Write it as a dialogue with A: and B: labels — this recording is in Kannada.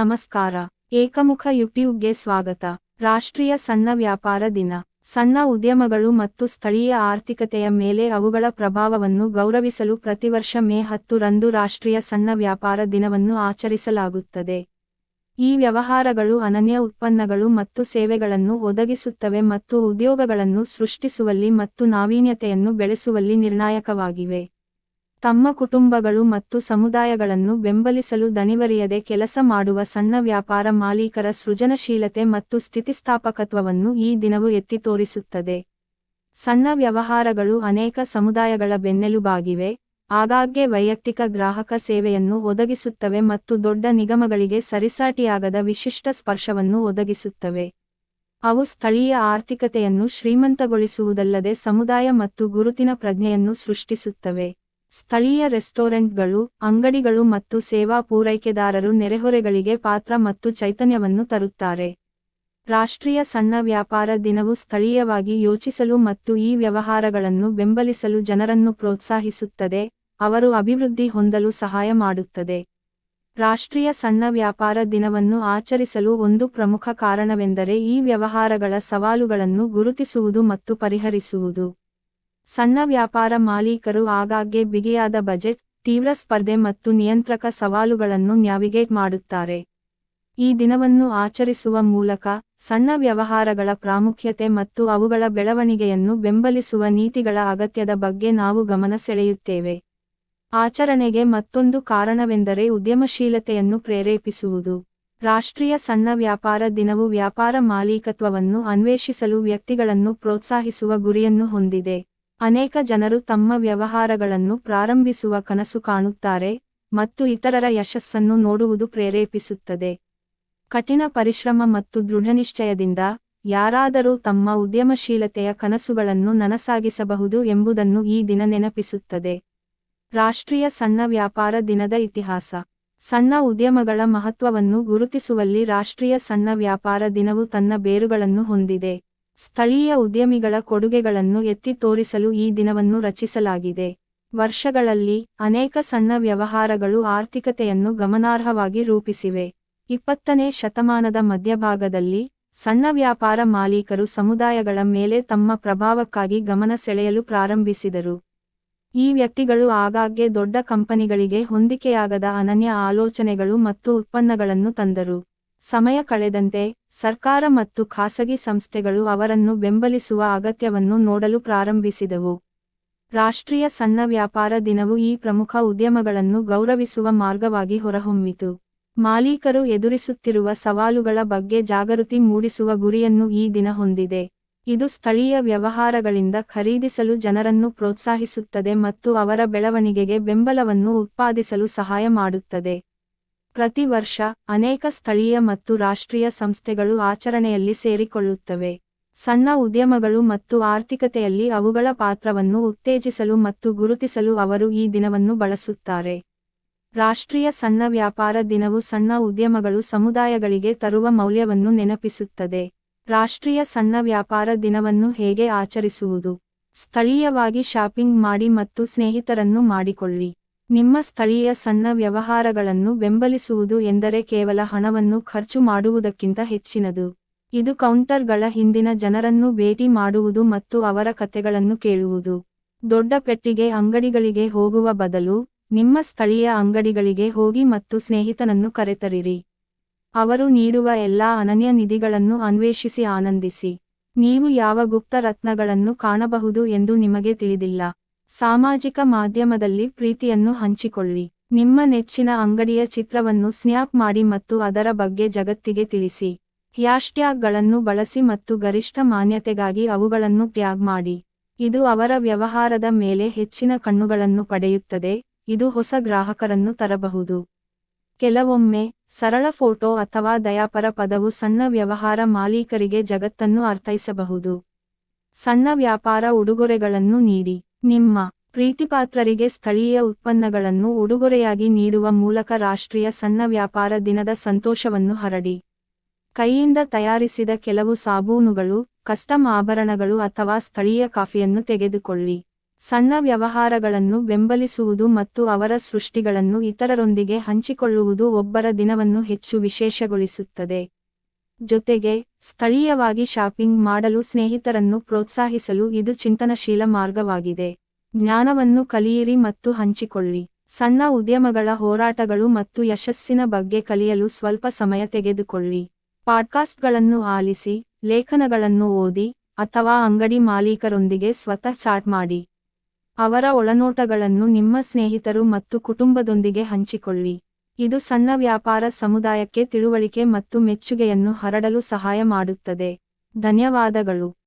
A: ನಮಸ್ಕಾರ. ಏಕಮುಖ ಯೂಟ್ಯೂಬ್ಗೆ ಸ್ವಾಗತ. ರಾಷ್ಟ್ರೀಯ ಸಣ್ಣ ವ್ಯಾಪಾರ ದಿನ. ಸಣ್ಣ ಉದ್ಯಮಗಳು ಮತ್ತು ಸ್ಥಳೀಯ ಆರ್ಥಿಕತೆಯ ಮೇಲೆ ಅವುಗಳ ಪ್ರಭಾವವನ್ನು ಗೌರವಿಸಲು ಪ್ರತಿವರ್ಷ ಮೇ ಹತ್ತು ರಂದು ರಾಷ್ಟ್ರೀಯ ಸಣ್ಣ ವ್ಯಾಪಾರ ದಿನವನ್ನು ಆಚರಿಸಲಾಗುತ್ತದೆ. ಈ ವ್ಯವಹಾರಗಳು ಅನನ್ಯ ಉತ್ಪನ್ನಗಳು ಮತ್ತು ಸೇವೆಗಳನ್ನು ಒದಗಿಸುತ್ತವೆ ಮತ್ತು ಉದ್ಯೋಗಗಳನ್ನು ಸೃಷ್ಟಿಸುವಲ್ಲಿ ಮತ್ತು ನಾವೀನ್ಯತೆಯನ್ನು ಬೆಳೆಸುವಲ್ಲಿ ನಿರ್ಣಾಯಕವಾಗಿವೆ. ತಮ್ಮ ಕುಟುಂಬಗಳು ಮತ್ತು ಸಮುದಾಯಗಳನ್ನು ಬೆಂಬಲಿಸಲು ದಣಿವರಿಯದೆ ಕೆಲಸ ಮಾಡುವ ಸಣ್ಣ ವ್ಯಾಪಾರ ಮಾಲೀಕರ ಸೃಜನಶೀಲತೆ ಮತ್ತು ಸ್ಥಿತಿಸ್ಥಾಪಕತ್ವವನ್ನು ಈ ದಿನವು ಎತ್ತಿ ತೋರಿಸುತ್ತದೆ. ಸಣ್ಣ ವ್ಯವಹಾರಗಳು ಅನೇಕ ಸಮುದಾಯಗಳ ಬೆನ್ನೆಲುಬಾಗಿವೆ. ಆಗಾಗ್ಗೆ ವೈಯಕ್ತಿಕ ಗ್ರಾಹಕ ಸೇವೆಯನ್ನು ಒದಗಿಸುತ್ತವೆ ಮತ್ತು ದೊಡ್ಡ ನಿಗಮಗಳಿಗೆ ಸರಿಸಾಟಿಯಾಗದ ವಿಶಿಷ್ಟ ಸ್ಪರ್ಶವನ್ನು ಒದಗಿಸುತ್ತವೆ. ಅವು ಸ್ಥಳೀಯ ಆರ್ಥಿಕತೆಯನ್ನು ಶ್ರೀಮಂತಗೊಳಿಸುವುದಲ್ಲದೆ ಸಮುದಾಯ ಮತ್ತು ಗುರುತಿನ ಪ್ರಜ್ಞೆಯನ್ನು ಸೃಷ್ಟಿಸುತ್ತವೆ. ಸ್ಥಳೀಯ ರೆಸ್ಟೋರೆಂಟ್ಗಳು, ಅಂಗಡಿಗಳು ಮತ್ತು ಸೇವಾ ಪೂರೈಕೆದಾರರು ನೆರೆಹೊರೆಗಳಿಗೆ ಪಾತ್ರ ಮತ್ತು ಚೈತನ್ಯವನ್ನು ತರುತ್ತಾರೆ. ರಾಷ್ಟ್ರೀಯ ಸಣ್ಣ ವ್ಯಾಪಾರ ದಿನವು ಸ್ಥಳೀಯವಾಗಿ ಯೋಚಿಸಲು ಮತ್ತು ಈ ವ್ಯವಹಾರಗಳನ್ನು ಬೆಂಬಲಿಸಲು ಜನರನ್ನು ಪ್ರೋತ್ಸಾಹಿಸುತ್ತದೆ, ಅವರು ಅಭಿವೃದ್ಧಿ ಹೊಂದಲು ಸಹಾಯ ಮಾಡುತ್ತದೆ. ರಾಷ್ಟ್ರೀಯ ಸಣ್ಣ ವ್ಯಾಪಾರ ದಿನವನ್ನು ಆಚರಿಸಲು ಒಂದು ಪ್ರಮುಖ ಕಾರಣವೆಂದರೆ ಈ ವ್ಯವಹಾರಗಳ ಸವಾಲುಗಳನ್ನು ಗುರುತಿಸುವುದು ಮತ್ತು ಪರಿಹರಿಸುವುದು. ಸಣ್ಣ ವ್ಯಾಪಾರ ಮಾಲೀಕರು ಆಗಾಗ್ಗೆ ಬಿಗಿಯಾದ ಬಜೆಟ್, ತೀವ್ರ ಸ್ಪರ್ಧೆ ಮತ್ತು ನಿಯಂತ್ರಕ ಸವಾಲುಗಳನ್ನು ನ್ಯಾವಿಗೇಟ್ ಮಾಡುತ್ತಾರೆ. ಈ ದಿನವನ್ನು ಆಚರಿಸುವ ಮೂಲಕ ಸಣ್ಣ ವ್ಯವಹಾರಗಳ ಪ್ರಾಮುಖ್ಯತೆ ಮತ್ತು ಅವುಗಳ ಬೆಳವಣಿಗೆಯನ್ನು ಬೆಂಬಲಿಸುವ ನೀತಿಗಳ ಅಗತ್ಯದ ಬಗ್ಗೆ ನಾವು ಗಮನ ಸೆಳೆಯುತ್ತೇವೆ. ಆಚರಣೆಗೆ ಮತ್ತೊಂದು ಕಾರಣವೆಂದರೆ ಉದ್ಯಮಶೀಲತೆಯನ್ನು ಪ್ರೇರೇಪಿಸುವುದು. ರಾಷ್ಟ್ರೀಯ ಸಣ್ಣ ವ್ಯಾಪಾರ ದಿನವು ವ್ಯಾಪಾರ ಮಾಲೀಕತ್ವವನ್ನು ಅನ್ವೇಷಿಸಲು ವ್ಯಕ್ತಿಗಳನ್ನು ಪ್ರೋತ್ಸಾಹಿಸುವ ಗುರಿಯನ್ನು ಹೊಂದಿದೆ. ಅನೇಕ ಜನರು ತಮ್ಮ ವ್ಯವಹಾರಗಳನ್ನು ಪ್ರಾರಂಭಿಸುವ ಕನಸು ಕಾಣುತ್ತಾರೆ ಮತ್ತು ಇತರರ ಯಶಸ್ಸನ್ನು ನೋಡುವುದು ಪ್ರೇರೇಪಿಸುತ್ತದೆ. ಕಠಿಣ ಪರಿಶ್ರಮ ಮತ್ತು ದೃಢನಿಶ್ಚಯದಿಂದ ಯಾರಾದರೂ ತಮ್ಮ ಉದ್ಯಮಶೀಲತೆಯ ಕನಸುಗಳನ್ನು ನನಸಾಗಿಸಬಹುದು ಎಂಬುದನ್ನು ಈ ದಿನ ನೆನಪಿಸುತ್ತದೆ. ರಾಷ್ಟ್ರೀಯ ಸಣ್ಣ ವ್ಯಾಪಾರ ದಿನದ ಇತಿಹಾಸ. ಸಣ್ಣ ಉದ್ಯಮಗಳ ಮಹತ್ವವನ್ನು ಗುರುತಿಸುವಲ್ಲಿ ರಾಷ್ಟ್ರೀಯ ಸಣ್ಣ ವ್ಯಾಪಾರ ದಿನವು ತನ್ನ ಬೇರುಗಳನ್ನು ಹೊಂದಿದೆ. ಸ್ಥಳೀಯ ಉದ್ಯಮಿಗಳ ಕೊಡುಗೆಗಳನ್ನು ಎತ್ತಿ ತೋರಿಸಲು ಈ ದಿನವನ್ನು ರಚಿಸಲಾಗಿದೆ. ವರ್ಷಗಳಲ್ಲಿ ಅನೇಕ ಸಣ್ಣ ವ್ಯವಹಾರಗಳು ಆರ್ಥಿಕತೆಯನ್ನು ಗಮನಾರ್ಹವಾಗಿ ರೂಪಿಸಿವೆ. ಇಪ್ಪತ್ತನೇ ಶತಮಾನದ ಮಧ್ಯಭಾಗದಲ್ಲಿ ಸಣ್ಣ ವ್ಯಾಪಾರ ಮಾಲೀಕರು ಸಮುದಾಯಗಳ ಮೇಲೆ ತಮ್ಮ ಪ್ರಭಾವಕ್ಕಾಗಿ ಗಮನ ಸೆಳೆಯಲು ಪ್ರಾರಂಭಿಸಿದರು. ಈ ವ್ಯಕ್ತಿಗಳು ಆಗಾಗ್ಗೆ ದೊಡ್ಡ ಕಂಪನಿಗಳಿಗೆ ಹೊಂದಿಕೆಯಾಗದ ಅನನ್ಯ ಆಲೋಚನೆಗಳು ಮತ್ತು ಉತ್ಪನ್ನಗಳನ್ನು ತಂದರು. ಸಮಯ ಕಳೆದಂತೆ ಸರ್ಕಾರ ಮತ್ತು ಖಾಸಗಿ ಸಂಸ್ಥೆಗಳು ಅವರನ್ನು ಬೆಂಬಲಿಸುವ ಅಗತ್ಯವನ್ನು ನೋಡಲು ಪ್ರಾರಂಭಿಸಿದವು. ರಾಷ್ಟ್ರೀಯ ಸಣ್ಣ ವ್ಯಾಪಾರ ದಿನವು ಈ ಪ್ರಮುಖ ಉದ್ಯಮಗಳನ್ನು ಗೌರವಿಸುವ ಮಾರ್ಗವಾಗಿ ಹೊರಹೊಮ್ಮಿತು. ಮಾಲೀಕರು ಎದುರಿಸುತ್ತಿರುವ ಸವಾಲುಗಳ ಬಗ್ಗೆ ಜಾಗೃತಿ ಮೂಡಿಸುವ ಗುರಿಯನ್ನು ಈ ದಿನ ಹೊಂದಿದೆ. ಇದು ಸ್ಥಳೀಯ ವ್ಯವಹಾರಗಳಿಂದ ಖರೀದಿಸಲು ಜನರನ್ನು ಪ್ರೋತ್ಸಾಹಿಸುತ್ತದೆ ಮತ್ತು ಅವರ ಬೆಳವಣಿಗೆಗೆ ಬೆಂಬಲವನ್ನು ಉತ್ಪಾದಿಸಲು ಸಹಾಯ ಮಾಡುತ್ತದೆ. ಪ್ರತಿ ವರ್ಷ ಅನೇಕ ಸ್ಥಳೀಯ ಮತ್ತು ರಾಷ್ಟ್ರೀಯ ಸಂಸ್ಥೆಗಳು ಆಚರಣೆಯಲ್ಲಿ ಸೇರಿಕೊಳ್ಳುತ್ತವೆ. ಸಣ್ಣ ಉದ್ಯಮಗಳು ಮತ್ತು ಆರ್ಥಿಕತೆಯಲ್ಲಿ ಅವುಗಳ ಪಾತ್ರವನ್ನು ಉತ್ತೇಜಿಸಲು ಮತ್ತು ಗುರುತಿಸಲು ಅವರು ಈ ದಿನವನ್ನು ಬಳಸುತ್ತಾರೆ. ರಾಷ್ಟ್ರೀಯ ಸಣ್ಣ ವ್ಯಾಪಾರ ದಿನವು ಸಣ್ಣ ಉದ್ಯಮಗಳು ಸಮುದಾಯಗಳಿಗೆ ತರುವ ಮೌಲ್ಯವನ್ನು ನೆನಪಿಸುತ್ತದೆ. ರಾಷ್ಟ್ರೀಯ ಸಣ್ಣ ವ್ಯಾಪಾರ ದಿನವನ್ನು ಹೇಗೆ ಆಚರಿಸುವುದು? ಸ್ಥಳೀಯವಾಗಿ ಶಾಪಿಂಗ್ ಮಾಡಿ ಮತ್ತು ಸ್ನೇಹಿತರನ್ನು ಮಾಡಿಕೊಳ್ಳಿ. ನಿಮ್ಮ ಸ್ಥಳೀಯ ಸಣ್ಣ ವ್ಯವಹಾರಗಳನ್ನು ಬೆಂಬಲಿಸುವುದು ಎಂದರೆ ಕೇವಲ ಹಣವನ್ನು ಖರ್ಚು ಮಾಡುವುದಕ್ಕಿಂತ ಹೆಚ್ಚಿನದು. ಇದು ಕೌಂಟರ್ಗಳ ಹಿಂದಿನ ಜನರನ್ನು ಭೇಟಿ ಮಾಡುವುದು ಮತ್ತು ಅವರ ಕತೆಗಳನ್ನು ಕೇಳುವುದು. ದೊಡ್ಡ ಪೆಟ್ಟಿಗೆ ಅಂಗಡಿಗಳಿಗೆ ಹೋಗುವ ಬದಲು, ನಿಮ್ಮ ಸ್ಥಳೀಯ ಅಂಗಡಿಗಳಿಗೆ ಹೋಗಿ ಮತ್ತು ಸ್ನೇಹಿತನನ್ನು ಕರೆತರಿರಿ. ಅವರು ನೀಡುವ ಎಲ್ಲಾ ಅನನ್ಯ ನಿಧಿಗಳನ್ನು ಅನ್ವೇಷಿಸಿ ಆನಂದಿಸಿ. ನೀವು ಯಾವ ಗುಪ್ತ ರತ್ನಗಳನ್ನು ಕಾಣಬಹುದು ಎಂದು ನಿಮಗೆ ತಿಳಿದಿಲ್ಲ. ಸಾಮಾಜಿಕ ಮಾಧ್ಯಮದಲ್ಲಿ ಪ್ರೀತಿಯನ್ನು ಹಂಚಿಕೊಳ್ಳಿ. ನಿಮ್ಮ ನೆಚ್ಚಿನ ಅಂಗಡಿಯ ಚಿತ್ರವನ್ನು ಸ್ನ್ಯಾಪ್ ಮಾಡಿ ಮತ್ತು ಅದರ ಬಗ್ಗೆ ಜಗತ್ತಿಗೆ ತಿಳಿಸಿ. ಹ್ಯಾಶ್ಟ್ಯಾಗ್ಗಳನ್ನು ಬಳಸಿ ಮತ್ತು ಗರಿಷ್ಠ ಮಾನ್ಯತೆಗಾಗಿ ಅವುಗಳನ್ನು ಟ್ಯಾಗ್ ಮಾಡಿ. ಇದು ಅವರ ವ್ಯವಹಾರದ ಮೇಲೆ ಹೆಚ್ಚಿನ ಕಣ್ಣುಗಳನ್ನು ಪಡೆಯುತ್ತದೆ. ಇದು ಹೊಸ ಗ್ರಾಹಕರನ್ನು ತರಬಹುದು. ಕೆಲವೊಮ್ಮೆ, ಸರಳ ಫೋಟೋ ಅಥವಾ ದಯಾಪರ ಪದವು ಸಣ್ಣ ವ್ಯವಹಾರ ಮಾಲೀಕರಿಗೆ ಜಗತ್ತನ್ನು ಅರ್ಥೈಸಬಹುದು. ಸಣ್ಣ ವ್ಯಾಪಾರ ಉಡುಗೊರೆಗಳನ್ನು ನೀಡಿ. ನಿಮ್ಮ ಪ್ರೀತಿಪಾತ್ರರಿಗೆ ಸ್ಥಳೀಯ ಉತ್ಪನ್ನಗಳನ್ನು ಉಡುಗೊರೆಯಾಗಿ ನೀಡುವ ಮೂಲಕ ರಾಷ್ಟ್ರೀಯ ಸಣ್ಣ ವ್ಯಾಪಾರ ದಿನದ ಸಂತೋಷವನ್ನು ಹರಡಿ. ಕೈಯಿಂದ ತಯಾರಿಸಿದ ಕೆಲವು ಸಾಬೂನುಗಳು, ಕಸ್ಟಮ್ ಆಭರಣಗಳು ಅಥವಾ ಸ್ಥಳೀಯ ಕಾಫಿಯನ್ನು ತೆಗೆದುಕೊಳ್ಳಿ. ಸಣ್ಣ ವ್ಯವಹಾರಗಳನ್ನು ಬೆಂಬಲಿಸುವುದು ಮತ್ತು ಅವರ ಸೃಷ್ಟಿಗಳನ್ನು ಇತರರೊಂದಿಗೆ ಹಂಚಿಕೊಳ್ಳುವುದು ಒಬ್ಬರ ದಿನವನ್ನು ಹೆಚ್ಚು ವಿಶೇಷಗೊಳಿಸುತ್ತದೆ. ಜೊತೆಗೆ ಸ್ಥಳೀಯವಾಗಿ ಶಾಪಿಂಗ್ ಮಾಡಲು ಸ್ನೇಹಿತರನ್ನು ಪ್ರೋತ್ಸಾಹಿಸಲು ಇದು ಚಿಂತನಶೀಲ ಮಾರ್ಗವಾಗಿದೆ. ಜ್ಞಾನವನ್ನು ಕಲಿಯಿರಿ ಮತ್ತು ಹಂಚಿಕೊಳ್ಳಿ. ಸಣ್ಣ ಉದ್ಯಮಗಳ ಹೋರಾಟಗಳು ಮತ್ತು ಯಶಸ್ಸಿನ ಬಗ್ಗೆ ಕಲಿಯಲು ಸ್ವಲ್ಪ ಸಮಯ ತೆಗೆದುಕೊಳ್ಳಿ. ಪಾಡ್ಕಾಸ್ಟ್ಗಳನ್ನು ಆಲಿಸಿ, ಲೇಖನಗಳನ್ನು ಓದಿ, ಅಥವಾ ಅಂಗಡಿ ಮಾಲೀಕರೊಂದಿಗೆ ಸ್ವತಃ ಚಾಟ್ ಮಾಡಿ. ಅವರ ಒಳನೋಟಗಳನ್ನು ನಿಮ್ಮ ಸ್ನೇಹಿತರು ಮತ್ತು ಕುಟುಂಬದೊಂದಿಗೆ ಹಂಚಿಕೊಳ್ಳಿ. ಇದು ಸಣ್ಣ ವ್ಯಾಪಾರ ಸಮುದಾಯಕ್ಕೆ ತಿಳುವಳಿಕೆ ಮತ್ತು ಮೆಚ್ಚುಗೆಯನ್ನು ಹರಡಲು ಸಹಾಯ ಮಾಡುತ್ತದೆ. ಧನ್ಯವಾದಗಳು.